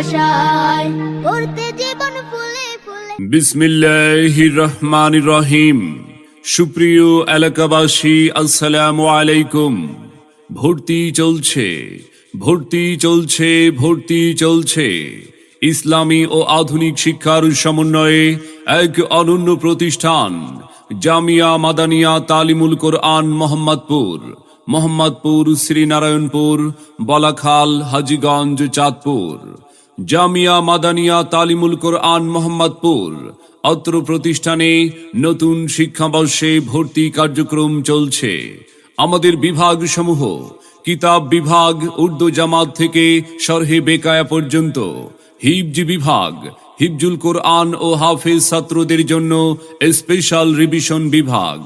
আশায় ভর্তি রহিম সুপ্রিয় এলাকাবাসী, আসসালামু আলাইকুম। ভর্তি চলছে ভর্তি চলছে ভর্তি চলছে। ইসলামী ও আধুনিক শিক্ষার সমন্বয়ে এক অনন্য প্রতিষ্ঠান, জামিয়া মাদানিয়া তালিমুল কোরআন মোহাম্মদপুর মোহাম্মদপুর শ্রীনারায়ণপুর, বলাখাল, হাজিগঞ্জ, চাঁদপুর। জামিয়া মাদানিয়া তালিমুল কোরআন মোহাম্মদপুর। অত্র প্রতিষ্ঠানে নতুন শিক্ষাবর্ষে ভর্তি কার্যক্রম চলছে। আমাদের বিভাগ সমূহ কিতাব বিভাগ, উর্দু জামাত থেকে সরহে বেকায়া পর্যন্ত হিবজি বিভাগ হিবজুল কোরআন ও হাফেজ ছাত্রদের জন্য স্পেশাল রিভিশন বিভাগ।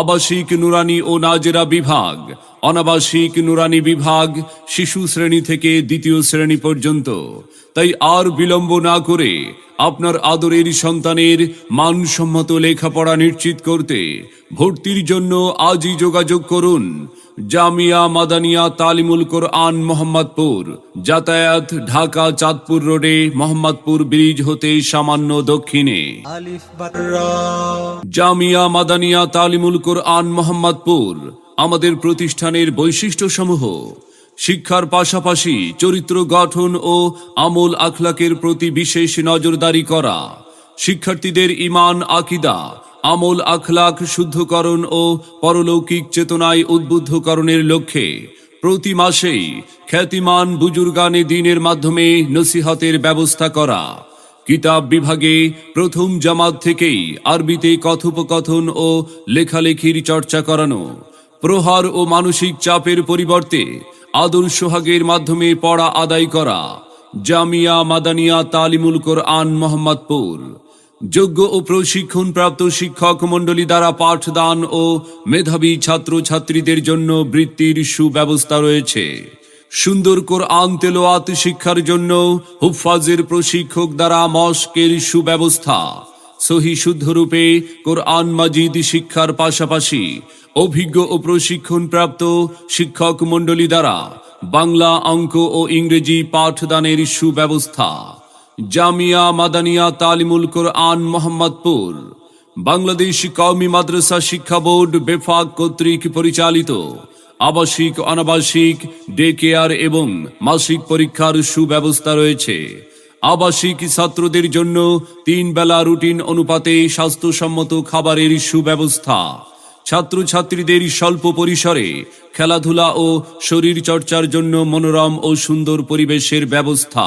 আবাসিক নুরানি ও নাজেরা বিভাগ। অনাবাসিক নুরানি বিভাগ শিশু শ্রেণি থেকে দ্বিতীয় শ্রেণি পর্যন্ত। তাই আর বিলম্ব না করে আপনার আদরের সন্তানের মানসম্মত লেখাপড়া নিশ্চিত করতে ভর্তির জন্য আজই যোগাযোগ করুন জামিয়া মাদানিয়া তালিমুল কোরআন মোহাম্মদপুর। যাতায়াত ঢাকা চাঁদপুর রোডে মোহাম্মদপুর ব্রিজ হতে সামান্য দক্ষিণে। জামিয়া মাদানিয়া তালিমুল কোরআন মোহাম্মদপুর আমাদের প্রতিষ্ঠানের বৈশিষ্ট্যসমূহ। শিক্ষার পাশাপাশি চরিত্র গঠন ও আমল আখলাকের প্রতি বিশেষ নজরদারি করা। শিক্ষার্থীদের ইমান আকিদা আমল, আখলাখ, শুদ্ধকরণ ও পরলৌকিক চেতনায় উদ্বুদ্ধকরণের লক্ষ্যে প্রতি মাসেই খ্যাতিমান বুজুর্গানে দিনের মাধ্যমে নসিহতের ব্যবস্থা করা। কিতাব বিভাগে প্রথম জামাত থেকেই আরবিতে কথোপকথন ও লেখালেখির চর্চা করানো, প্রহার ও মানসিক চাপের পরিবর্তে আদর সোহাগের মাধ্যমে পড়া আদায় করা, জামিয়া মাদানিয়া তালিমুল কোরআন মোহাম্মদপুর। যোগ্য ও প্রশিক্ষণপ্রাপ্ত শিক্ষক মণ্ডলী দ্বারা পাঠদান ও মেধাবী ছাত্র ছাত্রীদের জন্য বৃত্তির সুব্যবস্থা রয়েছে। সুন্দর কোরআন তেলোয়াত শিক্ষার জন্য হুফাজের প্রশিক্ষক দ্বারা মস্কের সুব্যবস্থা। সহি শুদ্ধরূপে কোরআন মাজিদ শিক্ষার পাশাপাশি অভিজ্ঞ ও প্রশিক্ষণপ্রাপ্ত শিক্ষক মণ্ডলী দ্বারা বাংলা অঙ্ক ও ইংরেজি পাঠদানের সুব্যবস্থা। জামিয়া মাদানিয়া তালিমুল কোরআন মোহাম্মদপুর, বাংলাদেশ কওমি মাদ্রাসা শিক্ষা বোর্ড বেফাক কর্তৃক পরিচালিত আবাসিক, অনাবাসিক ডে কেয়ার এবং মাসিক পরীক্ষার সুব্যবস্থা রয়েছে। আবাসিক ছাত্রদের জন্য তিন বেলা রুটিন অনুপাতে স্বাস্থ্যসম্মত খাবারের সুব্যবস্থা। ছাত্রছাত্রীদের স্বল্প পরিসরে খেলাধুলা ও শরীর চর্চার জন্য মনোরম ও সুন্দর পরিবেশের ব্যবস্থা।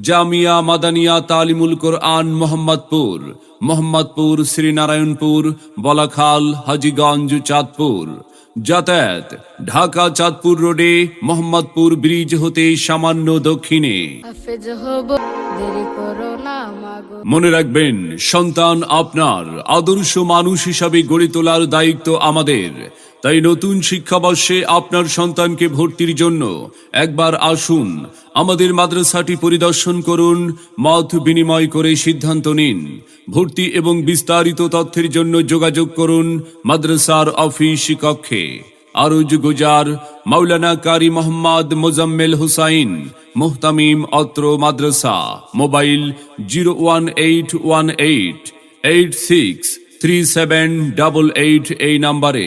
জামিয়া মাদানিয়া তালিমুল কোরআন মোহাম্মদপুর মোহাম্মদপুর শ্রীনারায়ণপুর বলাখাল হাজিগঞ্জ চাঁদপুর। যাতায়াত ঢাকা চাঁদপুর রোডে মোহাম্মদপুর ব্রিজ হতে সামান্য দক্ষিণে। মনে রাখবেন সন্তান আপনার আদর্শ মানুষ হিসাবে গড়ে তোলার দায়িত্ব আমাদের। তাই নতুন শিক্ষাবর্ষে আপনার সন্তানকে ভর্তির জন্য একবার আসুন আমাদের মাদ্রাসাটি পরিদর্শন করুন, মত বিনিময় করে সিদ্ধান্ত নিন, ভর্তি এবং বিস্তারিত তথ্যের জন্য যোগাযোগ করুন মাদ্রাসার অফিস কক্ষে। আরুজ গুজার, মাওলানা কারি মোহাম্মদ মোজাম্মেল হুসাইন, মুহতামিম অত্র মাদ্রাসা, mobile zero one eight one eight eight six three seven double eight এই নাম্বারে।